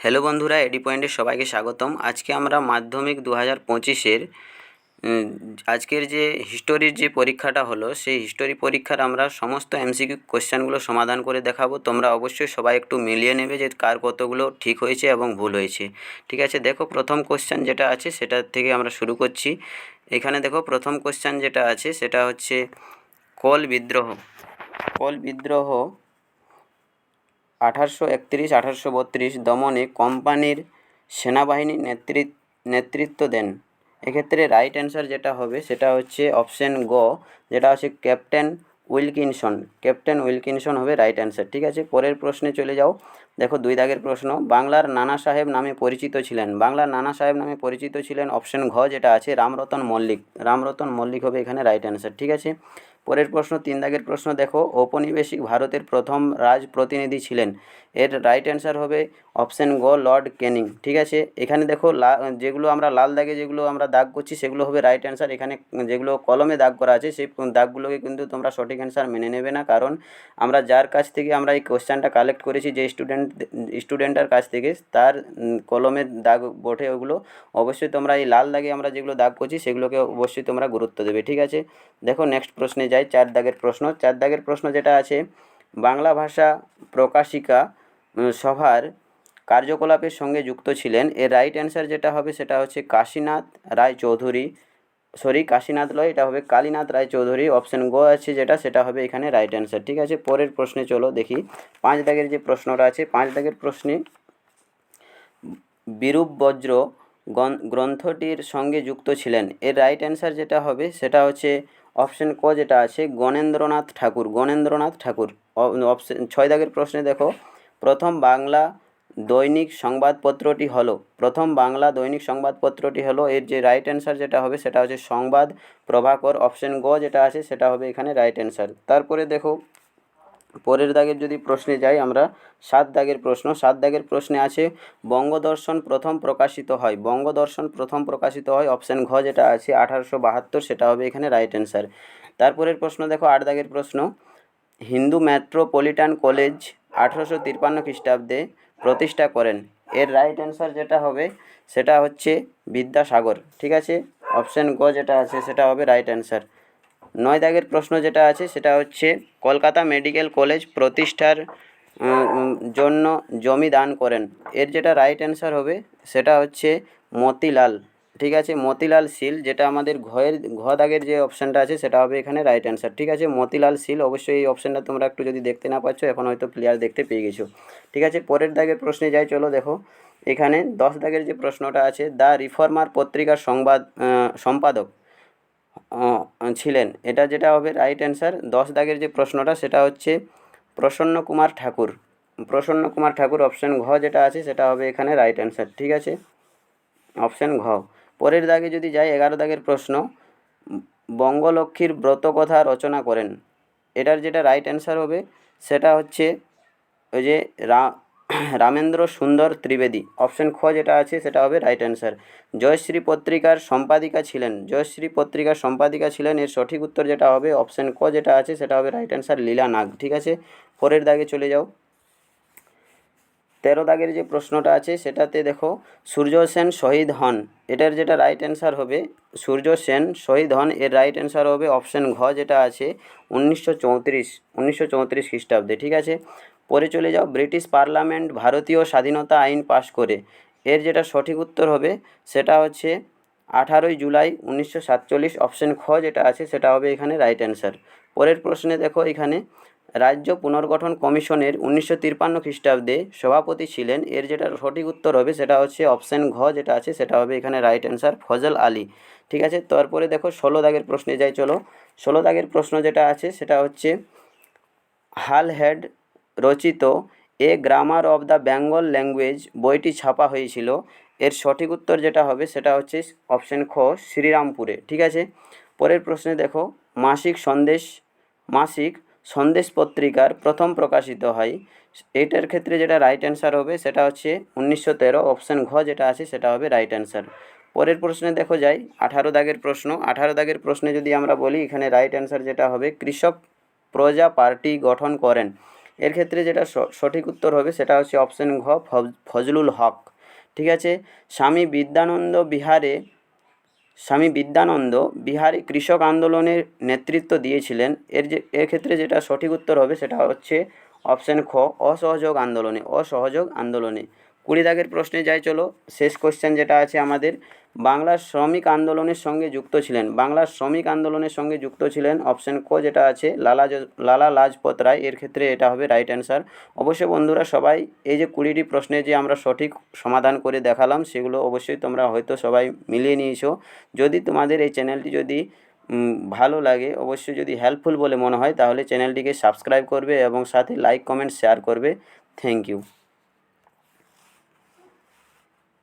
Hello বন্ধুরা, এডি পয়েন্টে সবাইকে স্বাগতম। আজকে আমরা মাধ্যমিক দু হাজার পঁচিশের আজকের যে হিস্টোরির যে পরীক্ষাটা হলো, সেই হিস্টোরি পরীক্ষার আমরা সমস্ত এমসিকিউ কোশ্চেনগুলো সমাধান করে দেখাবো। তোমরা অবশ্যই সবাই একটু মিলিয়ে নেবে যে কার কতগুলো ঠিক হয়েছে এবং ভুল হয়েছে। ঠিক আছে, দেখো প্রথম কোশ্চেন যেটা আছে সেটা থেকে আমরা শুরু করছি। এখানে দেখো প্রথম কোশ্চেন যেটা আছে সেটা হচ্ছে, কোল বিদ্রোহ কোল বিদ্রোহ আঠারোশো একত্রিশ, আঠারোশো বত্রিশ দমনে কোম্পানির সেনাবাহিনী নেতৃ, নেতৃত্ব দেন। এক্ষেত্রে রাইট অ্যান্সার যেটা হবে, সেটা হচ্ছে অপশন গ যেটা হচ্ছে ক্যাপ্টেন উইলকিনসন। ক্যাপ্টেন উইলকিনসন হবে রাইট অ্যান্সার ঠিক আছে? পরের প্রশ্নে চলে যাও। দেখো, দুই দাগের প্রশ্ন। বাংলার নানা সাহেব নামে পরিচিত ছিলেন। বাংলার নানা সাহেব নামে পরিচিত ছিলেন অপশন ঘ যেটা আছে রামরতন মল্লিক। রামরতন মল্লিক হবে এখানে রাইট অ্যান্সার ঠিক আছে? পরের প্রশ্ন, তিন দাগের প্রশ্ন, দেখো। ঔপনিবেশিক ভারতের প্রথম রাজ প্রতিনিধি ছিলেন। এর রাইট অ্যান্সার হবে অপশন গ লর্ড ক্যানিং ঠিক আছে? এখানে দেখো, লা, যেগুলো আমরা লাল দাগে যেগুলো আমরা দাগ করছি, সেগুলো হবে রাইট অ্যান্সার এখানে যেগুলো কলমে দাগ করা আছে, সেই দাগগুলোকে কিন্তু তোমরা সঠিক অ্যান্সার মেনে নেবে না। কারণ আমরা যার কাছ থেকে আমরা এই কোশ্চেনটা কালেক্ট করেছি, যে স্টুডেন্ট স্টুডেন্টের কাছ থেকে, তার কলমের দাগ বটে ওগুলো। অবশ্যই তোমরা এই লাল দাগে আমরা যেগুলো দাগ করছি, সেগুলোকে অবশ্যই তোমরা গুরুত্ব দেবে। ঠিক আছে? দেখো নেক্সট প্রশ্নে যাই। চার দাগের প্রশ্ন। চার দাগের প্রশ্ন যেটা আছে, বাংলা ভাষা প্রকাশিকা সভার কার্যকলাপের সঙ্গে যুক্ত ছিলেন। এর রাইট অ্যান্সার যেটা হবে সেটা হচ্ছে কাশীনাথ রায় চৌধুরী। সরি কাশীনাথ লয়, এটা হবে কালীনাথ রায় চৌধুরী। অপশন গ আছে যেটা, সেটা হবে এখানে রাইট অ্যান্সার ঠিক আছে, পরের প্রশ্নে চলো দেখি। পাঁচ দাগের যে প্রশ্নটা আছে, পাঁচ দাগের প্রশ্নে বিরূপ বজ্র গ্রন্থটির সঙ্গে যুক্ত ছিলেন। এর রাইট অ্যান্সার যেটা হবে, সেটা হচ্ছে অপশন ক যেটা আছে, গণেন্দ্রনাথ ঠাকুর গণেন্দ্রনাথ ঠাকুর। অপশন, ছয় দাগের প্রশ্নে দেখো, প্রথম বাংলা দৈনিক সংবাদপত্রটি হলো, প্রথম বাংলা দৈনিক সংবাদপত্রটি হলো, এর যে রাইট অ্যান্সার যেটা হবে, সেটা হচ্ছে সংবাদ প্রভাকর, অপশন গ যেটা আছে, সেটা হবে এখানে রাইট অ্যান্সার তারপরে দেখো পরের দাগের যদি প্রশ্নে যাই আমরা, সাত দাগের প্রশ্ন। সাত দাগের প্রশ্নে আছে, বঙ্গদর্শন প্রথম প্রকাশিত হয়। বঙ্গদর্শন প্রথম প্রকাশিত হয়, অপশান ঘ যেটা আছে, আঠারোশো বাহাত্তর, সেটা হবে এখানে রাইট অ্যান্সার তারপরের প্রশ্ন দেখো, আট দাগের প্রশ্ন। হিন্দু মেট্রোপলিটন কলেজ আঠারোশো তিপ্পান্ন খ্রিস্টাব্দে প্রতিষ্ঠা করেন। এর রাইট অ্যান্সার যেটা হবে, সেটা হচ্ছে বিদ্যাসাগর। ঠিক আছে? অপশান গ যেটা আছে, সেটা হবে রাইট অ্যান্সার নয় দাগের প্রশ্ন যেটা আছে সেটা হচ্ছে, কলকাতা মেডিকেল কলেজ প্রতিষ্ঠার জন্য জমি দান করেন। এর যেটা রাইট অ্যান্সার হবে সেটা হচ্ছে মতিলাল। ঠিক আছে? মতিলাল শীল যেটা আমাদের ঘয়ের, ঘ দাগের যে অপশানটা আছে সেটা হবে এখানে রাইট অ্যান্সার ঠিক আছে? মতিলাল শীল অবশ্যই এই অপশানটা তোমরা একটু যদি দেখতে না পাচ্ছ, এখন হয়তো ক্লিয়ার দেখতে পেয়ে গেছো। ঠিক আছে? পরের দাগের প্রশ্নে যাই, চলো দেখো। এখানে দশ দাগের যে প্রশ্নটা আছে দ্য রিফর্মার পত্রিকার সংবাদ সম্পাদক। ছিলেন। এটা যেটা হবে রাইট অ্যান্সার দশ দাগের যে প্রশ্নটা, সেটা হচ্ছে প্রসন্ন কুমার ঠাকুর। প্রসন্ন কুমার ঠাকুর অপশান ঘ যেটা আছে, সেটা হবে এখানে রাইট অ্যান্সার ঠিক আছে? অপশান ঘ। পরের দাগে যদি যাই, এগারো দাগের প্রশ্ন বঙ্গলক্ষ্মীর ব্রতকথা রচনা করেন। এটার যেটা রাইট অ্যান্সার হবে, সেটা হচ্ছে ওই যে রা রামেন্দ্র সুন্দর ত্রিবেদী। অপশন খ যেটা আছে, সেটা হবে রাইট অ্যান্সার জয়শ্রী পত্রিকার সম্পাদিকা ছিলেন। জয়শ্রী পত্রিকার সম্পাদিকা ছিলেন, এর সঠিক উত্তর যেটা হবে, অপশন ক যেটা আছে, সেটা হবে রাইট অ্যান্সার লীলা নাগ, ঠিক আছে? পরের দাগে চলে যাও। তেরো দাগের যে প্রশ্নটা আছে, সেটাতে দেখো, সূর্য সেন শহীদ হন। এটার যেটা রাইট অ্যান্সার হবে, সূর্য সেন শহীদ হন, এর রাইট অ্যান্সার হবে অপশন ঘ যেটা আছে, উনিশশো চৌত্রিশ উনিশশো চৌত্রিশ খ্রিস্টাব্দে, ঠিক আছে? পরে চলে যাও, ব্রিটিশ পার্লামেন্ট ভারতীয় স্বাধীনতা আইন পাশ করে। এর যেটা সঠিক উত্তর হবে, সেটা হচ্ছে আঠারোই জুলাই উনিশশো সাতচল্লিশ অপশন খ যেটা আছে, সেটা হবে এখানে রাইট অ্যান্সার পরের প্রশ্নে দেখো এখানে, রাজ্য পুনর্গঠন কমিশনের উনিশশো তিপ্পান্ন খ্রিস্টাব্দে সভাপতি ছিলেন। এর যেটা সঠিক উত্তর হবে, সেটা হচ্ছে অপশান ঘ যেটা আছে, সেটা হবে এখানে রাইট অ্যান্সার ফজল আলী। ঠিক আছে? তারপরে দেখো ষোলো দাগের প্রশ্নে যাই, চলো। ষোলো দাগের প্রশ্ন যেটা আছে, সেটা হচ্ছে, হাল হেড রচিত a grammar of the Bengal language বইটি ছাপা হয়েছিল। এর সঠিক উত্তর যেটা হবে সেটা হচ্ছে অপশান খ, শ্রীরামপুরে। ঠিক আছে? পরের প্রশ্নে দেখো, মাসিক সন্দেশ মাসিক সন্দেশ পত্রিকার প্রথম প্রকাশিত হয়। এটার ক্ষেত্রে যেটা রাইট অ্যান্সার হবে সেটা হচ্ছে উনিশশো তেরো অপশান ঘ যেটা আছে সেটা হবে রাইট অ্যান্সার পরের প্রশ্নে দেখো যাই, আঠারো দাগের প্রশ্ন। আঠারো দাগের প্রশ্নে যদি আমরা বলি, এখানে রাইট অ্যান্সার যেটা হবে, কৃষক প্রজা পার্টি গঠন করেন। এর ক্ষেত্রে যেটা সঠিক উত্তর হবে সেটা হচ্ছে অপশন ঘ ফজলুল হক। ঠিক আছে? স্বামী বিদ্যানন্দ বিহারে, স্বামী বিদ্যানন্দ বিহারে কৃষক আন্দোলনের নেতৃত্ব দিয়েছিলেন। এর যে, এর ক্ষেত্রে যেটা সঠিক উত্তর হবে সেটা হচ্ছে অপশন খ, অসহযোগ আন্দোলনে অসহযোগ আন্দোলনে। কুড়ি দাগের প্রশ্নে যাই, চলো। শেষ কোশ্চেন যেটা আছে আমাদের বাংলার শ্রমিক আন্দোলনের সঙ্গে যুক্ত ছিলেন। বাংলার শ্রমিক আন্দোলনের সঙ্গে যুক্ত ছিলেন অপশন ক যেটা আছে, লালা লালা লাজপত রায়। এর ক্ষেত্রে এটা হবে রাইট অ্যান্সার অবশ্যই বন্ধুরা সবাই, এই যে কুড়িটি প্রশ্নে যে আমরা সঠিক সমাধান করে দেখালাম, সেগুলো অবশ্যই তোমরা হয়তো সবাই মিলিয়ে নিয়েছো। যদি তোমাদের এই চ্যানেলটি যদি ভালো লাগে, অবশ্যই যদি হেল্পফুল বলে মনে হয়, তাহলে চ্যানেলটিকে সাবস্ক্রাইব করবে এবং সাথে লাইক কমেন্ট শেয়ার করবে। Thank you